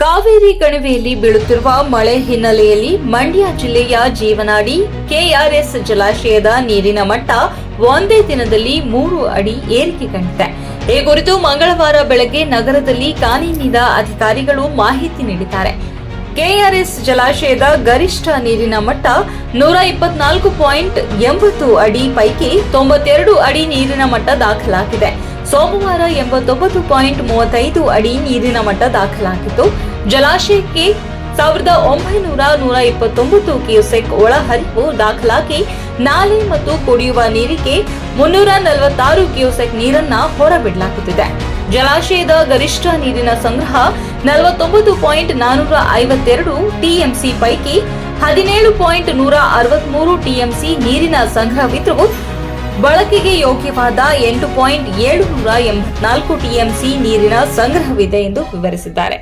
ಕಾವೇರಿ ಕಣಿವೆಯಲ್ಲಿ ಬೀಳುತ್ತಿರುವ ಮಳೆ ಹಿನ್ನೆಲೆಯಲ್ಲಿ ಮಂಡ್ಯ ಜಿಲ್ಲೆಯ ಜೀವನಾಡಿ ಕೆಆರ್ಎಸ್ ಜಲಾಶಯದ ನೀರಿನ ಮಟ್ಟ ಒಂದೇ ದಿನದಲ್ಲಿ ಮೂರು ಅಡಿ ಏರಿಕೆ ಕಂಡಿದೆ. ಈ ಕುರಿತು ಮಂಗಳವಾರ ಬೆಳಗ್ಗೆ ನಗರದಲ್ಲಿ ಕಾನೂನಿನ ಅಧಿಕಾರಿಗಳು ಮಾಹಿತಿ ನೀಡಿದ್ದಾರೆ. ಕೆಆರ್ಎಸ್ ಜಲಾಶಯದ ಗರಿಷ್ಠ ನೀರಿನ ಮಟ್ಟ ನೂರ ಇಪ್ಪತ್ನಾಲ್ಕು ಪಾಯಿಂಟ್ ಎಂಬತ್ತು ಅಡಿ, ಪೈಕಿ ತೊಂಬತ್ತೆರಡು ಅಡಿ ನೀರಿನ ಮಟ್ಟ ದಾಖಲಾಗಿದೆ. ಸೋಮವಾರ ಎಂಬತ್ತೊಂಬತ್ತು ಪಾಯಿಂಟ್ ಮೂವತ್ತೈದು ಅಡಿ ನೀರಿನ ಮಟ್ಟ ದಾಖಲಾಗಿತ್ತು. ಜಲಾಶಯಕ್ಕೆ ಸಾವಿರದ ಒಂಬೈನೂರ ನೂರ ಇಪ್ಪತ್ತೊಂಬತ್ತು ಕ್ಯೂಸೆಕ್ ಒಳಹರಿವು ದಾಖಲಾಗಿ ನಾಲೆ ಮತ್ತು ಕುಡಿಯುವ ನೀರಿಗೆ ಮುನ್ನೂರ ನಲವತ್ತಾರು ಕ್ಯೂಸೆಕ್ ನೀರನ್ನ ಹೊರಬಿಡಲಾಗುತ್ತಿದೆ. ಜಲಾಶಯದ ಗರಿಷ್ಠ ನೀರಿನ ಸಂಗ್ರಹ ನಲವತ್ತೊಂಬತ್ತು ಪಾಯಿಂಟ್ ನಾನೂರ ಐವತ್ತೆರಡು ಟಿಎಂಸಿ ಪೈಕಿ ಹದಿನೇಳು ಪಾಯಿಂಟ್ ನೂರ ಅರವತ್ಮೂರು ಟಿಎಂಸಿ ನೀರಿನ ಸಂಗ್ರಹವಿದ್ದು ಬಳಕೆಗೆ ಯೋಗ್ಯವಾದ ಎಂಟು ಪಾಯಿಂಟ್ ಏಳು ನೂರ ಎಂಬತ್ನಾಲ್ಕು ಟಿಎಂಸಿ ನೀರಿನ ಸಂಗ್ರಹವಿದೆ ಎಂದು ವಿವರಿಸಿದ್ದಾರೆ.